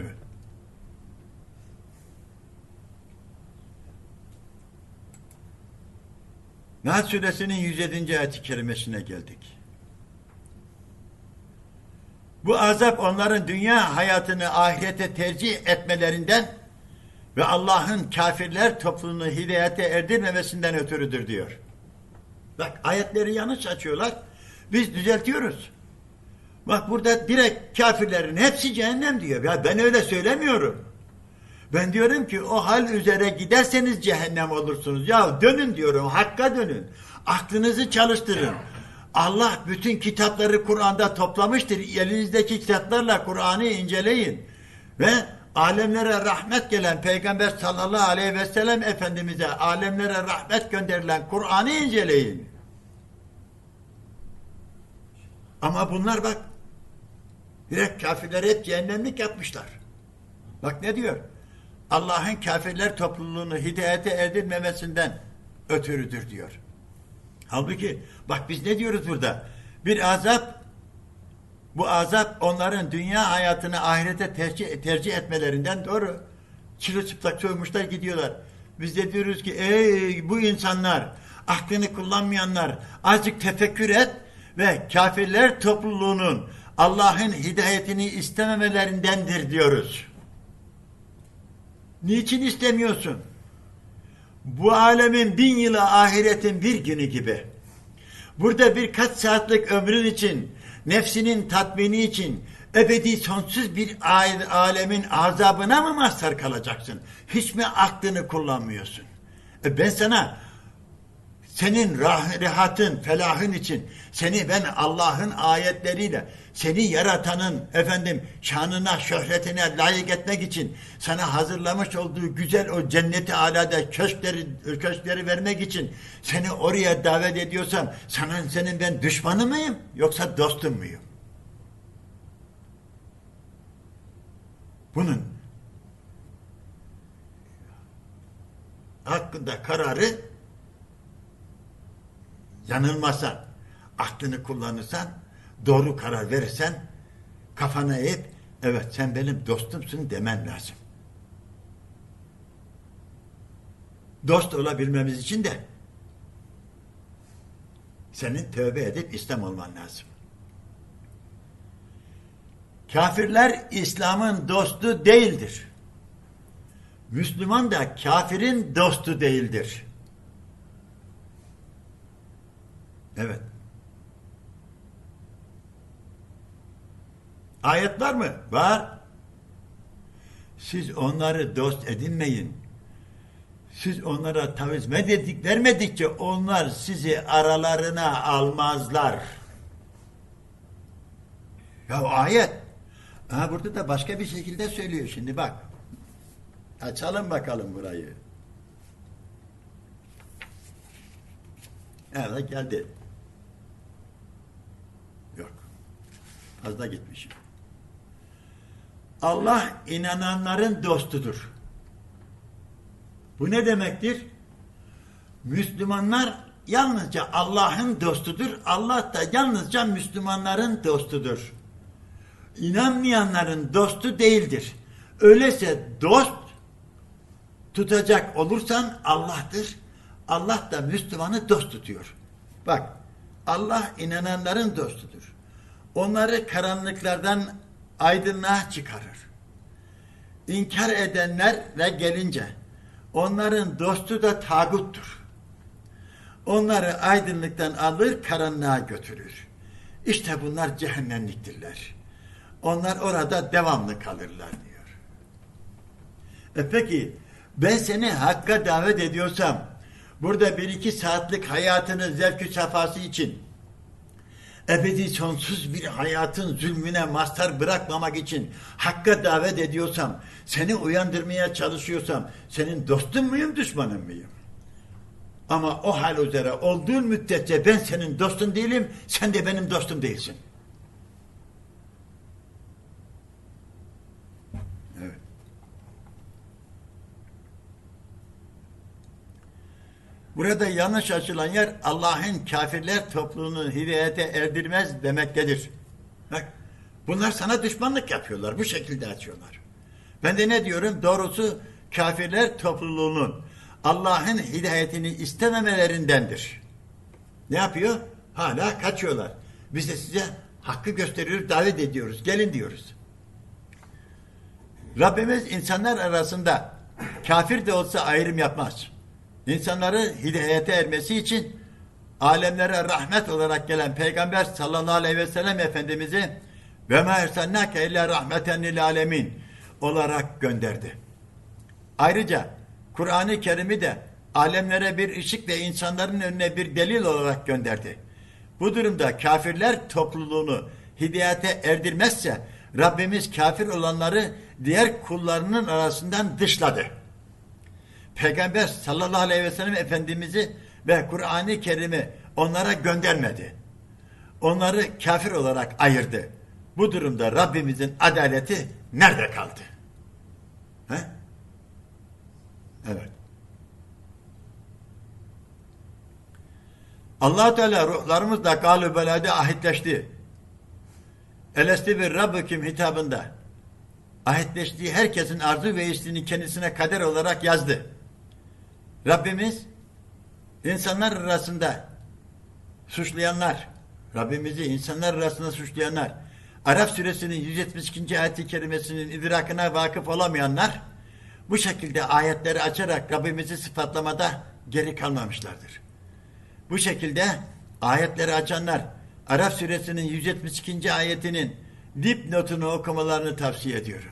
Evet. Nahl suresinin 107. ayet-i kerimesine geldik. Bu azap onların dünya hayatını ahirete tercih etmelerinden ve Allah'ın kafirler topluluğunu hidayete erdirmemesinden ötürüdür diyor. Bak ayetleri yanlış açıyorlar. Biz düzeltiyoruz. Bak burada direkt kafirlerin hepsi cehennem diyor. Ya ben öyle söylemiyorum. Ben diyorum ki o hal üzere giderseniz cehennem olursunuz. Ya dönün diyorum, hakka dönün. Aklınızı çalıştırın. Allah bütün kitapları Kur'an'da toplamıştır. Elinizdeki kitaplarla Kur'an'ı inceleyin. Ve alemlere rahmet gelen Peygamber sallallahu aleyhi ve sellem Efendimiz'e alemlere rahmet gönderilen Kur'an'ı inceleyin. Ama bunlar bak direkt kafirleri hep cehennemlik yapmışlar. Bak ne diyor? Allah'ın kafirler topluluğunu hidayete erdirmemesinden ötürüdür diyor. Halbuki bak biz ne diyoruz burada? Bir azap bu azap onların dünya hayatını ahirete tercih, tercih etmelerinden doğru. Çırılçıplak soymuşlar gidiyorlar. Biz de diyoruz ki ey bu insanlar aklını kullanmayanlar azıcık tefekkür et ve kafirler topluluğunun Allah'ın hidayetini istememelerindendir diyoruz. Niçin istemiyorsun? Bu alemin bin yılı ahiretin bir günü gibi. Burada birkaç saatlik ömrün için, nefsinin tatmini için, ebedi sonsuz bir alemin azabına mı mazhar kalacaksın? Hiç mi aklını kullanmıyorsun? E ben sana senin rah- rahatın, felahın için seni ben Allah'ın ayetleriyle seni yaratanın efendim şanına, şöhretine layık etmek için sana hazırlamış olduğu güzel o cenneti alada köşkleri, köşkleri vermek için seni oraya davet ediyorsam sana senin ben düşmanı mıyım yoksa dostun muyum? Bunun hakkında kararı yanılmasan, aklını kullanırsan, doğru karar verirsen, kafana eğip, evet sen benim dostumsun demen lazım. Dost olabilmemiz için de senin tövbe edip İslam olman lazım. Kafirler İslam'ın dostu değildir. Müslüman da kafirin dostu değildir. Evet. Ayet var mı? Var. Siz onları dost edinmeyin. Siz onlara taviz mededik vermedikçe onlar sizi aralarına almazlar. Ya ayet. Ha, burada da başka bir şekilde söylüyor şimdi bak. Açalım bakalım burayı. Evet geldi. Fazla gitmişim. Allah inananların dostudur. Bu ne demektir? Müslümanlar yalnızca Allah'ın dostudur. Allah da yalnızca Müslümanların dostudur. İnanmayanların dostu değildir. Öyleyse dost tutacak olursan Allah'tır. Allah da Müslümanı dost tutuyor. Bak Allah inananların dostudur. Onları karanlıklardan aydınlığa çıkarır. İnkar edenlerle gelince onların dostu da tağuttur. Onları aydınlıktan alır karanlığa götürür. İşte bunlar cehennemliktirler. Onlar orada devamlı kalırlar diyor. E peki ben seni hakka davet ediyorsam burada bir iki saatlik hayatını zevk-ü safası için ebedi sonsuz bir hayatın zulmüne mazhar bırakmamak için hakka davet ediyorsam, seni uyandırmaya çalışıyorsam, senin dostun muyum, düşmanın mıyım? Ama o hal üzere olduğun müddetçe ben senin dostun değilim, sen de benim dostum değilsin. Burada yanlış açılan yer Allah'ın kafirler topluluğunu hidayete erdirmez demektedir. Bak, bunlar sana düşmanlık yapıyorlar. Bu şekilde açıyorlar. Ben de ne diyorum? Doğrusu kafirler topluluğunun Allah'ın hidayetini istememelerindendir. Ne yapıyor? Hala kaçıyorlar. Biz de size hakkı gösteriyoruz, davet ediyoruz. Gelin diyoruz. Rabbimiz insanlar arasında kafir de olsa ayrım yapmaz. İnsanları hidayete ermesi için alemlere rahmet olarak gelen Peygamber sallallahu aleyhi ve sellem Efendimiz'i ve ma ersennâke illa rahmeten lil alemin olarak gönderdi. Ayrıca Kur'an-ı Kerim'i de alemlere bir ışık ve insanların önüne bir delil olarak gönderdi. Bu durumda kafirler topluluğunu hidayete erdirmezse Rabbimiz kafir olanları diğer kullarının arasından dışladı. Peygamber sallallahu aleyhi ve sellem Efendimiz'i ve Kur'an-ı Kerim'i onlara göndermedi. Onları kafir olarak ayırdı. Bu durumda Rabbimizin adaleti nerede kaldı? He? Evet. allah Teala ruhlarımızla galü belade ahitleşti. Elesti bir Rabbikim hitabında ahitleştiği herkesin arzu ve isteğini kendisine kader olarak yazdı. Rabbimiz insanlar arasında suçlayanlar, Rabbimizi insanlar arasında suçlayanlar, Arap suresinin 172. ayet-i kerimesinin idrakına vakıf olamayanlar, bu şekilde ayetleri açarak Rabbimizi sıfatlamada geri kalmamışlardır. Bu şekilde ayetleri açanlar, Arap suresinin 172. ayetinin dipnotunu okumalarını tavsiye ediyorum.